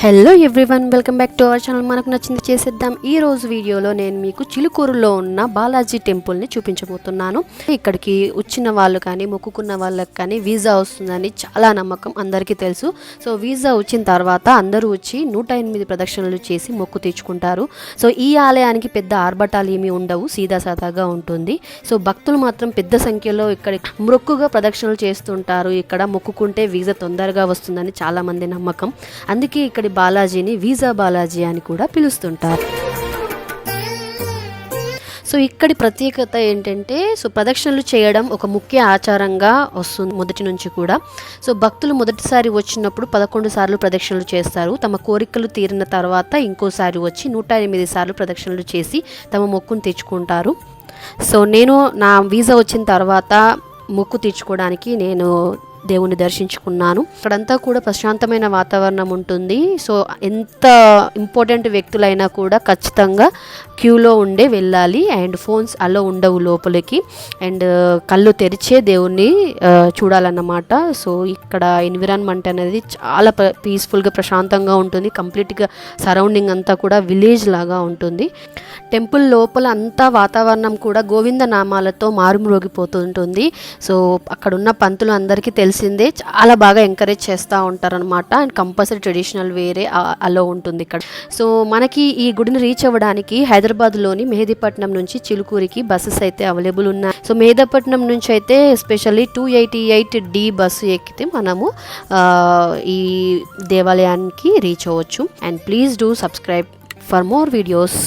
Hello everyone welcome back to our channel మనకు నచ్చింది చేసేద్దాం. ఈ రోజు వీడియోలో నేను మీకు చిలుకూరులో ఉన్న బాలాజీ టెంపుల్ని చూపించబోతున్నాను. ఇక్కడికి వచ్చిన వాళ్ళు కానీ మొక్కుకున్న వాళ్ళకి కానీ వీసా వస్తుందని చాలా నమ్మకం అందరికీ తెలుసు. సో వీసా వచ్చిన తర్వాత అందరూ వచ్చి నూట ఎనిమిది ప్రదక్షిణలు చేసి మొక్కు తీర్చుకుంటారు. సో ఈ ఆలయానికి పెద్ద ఆర్భటాలు ఏమీ ఉండవు సీదా సాదాగా ఉంటుంది. సో భక్తులు మాత్రం పెద్ద సంఖ్యలో ఇక్కడ మొక్కుగా ప్రదక్షిణలు చేస్తుంటారు. ఇక్కడ మొక్కుకుంటే వీసా తొందరగా వస్తుందని చాలామంది నమ్మకం. అందుకే ఇక్కడ బాలాజీని వీజా బాలాజీ అని కూడా పిలుస్తుంటారు. సో ఇక్కడి ప్రత్యేకత ఏంటంటే సో ప్రదక్షిణలు చేయడం ఒక ముఖ్య ఆచారంగా వస్తుంది మొదటి నుంచి కూడా. సో భక్తులు మొదటిసారి వచ్చినప్పుడు పదకొండు సార్లు ప్రదక్షిణలు చేస్తారు. తమ కోరికలు తీరిన తర్వాత ఇంకోసారి వచ్చి నూట ఎనిమిది సార్లు ప్రదక్షిణలు చేసి తమ మొక్కును తెచ్చుకుంటారు. సో నేను నా వీసా వచ్చిన తర్వాత మొక్కు తీర్చుకోవడానికి నేను దేవుని దర్శించుకున్నాను. అక్కడంతా కూడా ప్రశాంతమైన వాతావరణం ఉంటుంది. సో ఎంత ఇంపార్టెంట్ వ్యక్తులైనా కూడా ఖచ్చితంగా క్యూలో ఉండే వెళ్ళాలి. అండ్ ఫోన్స్ అలో ఉండవు లోపలికి. అండ్ కళ్ళు తెరిచే దేవుణ్ణి చూడాలన్నమాట. సో ఇక్కడ ఎన్విరాన్మెంట్ అనేది చాలా పీస్ఫుల్గా ప్రశాంతంగా ఉంటుంది. కంప్లీట్గా సరౌండింగ్ అంతా కూడా విలేజ్ లాగా ఉంటుంది. టెంపుల్ లోపల అంతా వాతావరణం కూడా గోవింద నామాలతో మారుమ్రోగిపోతుంటుంది. సో అక్కడ ఉన్న పంతులు అందరికీ తెలిసిందే చాలా బాగా ఎంకరేజ్ చేస్తూ ఉంటారనమాట అండ్ కంపల్సరీ ట్రెడిషనల్ వేరే అలో ఉంటుంది ఇక్కడ. సో మనకి ఈ గుడిని రీచ్ అవ్వడానికి హైదరాబాద్లోని మెహదీపట్నం నుంచి చిలుకూరికి బస్సెస్ అయితే అవైలబుల్ ఉన్నాయి. సో మెహదీపట్నం నుంచి అయితే especially two eighty eight D bus ఎక్కితే మనము ఈ దేవాలయానికి రీచ్ అవ్వచ్చు. And please do subscribe for more videos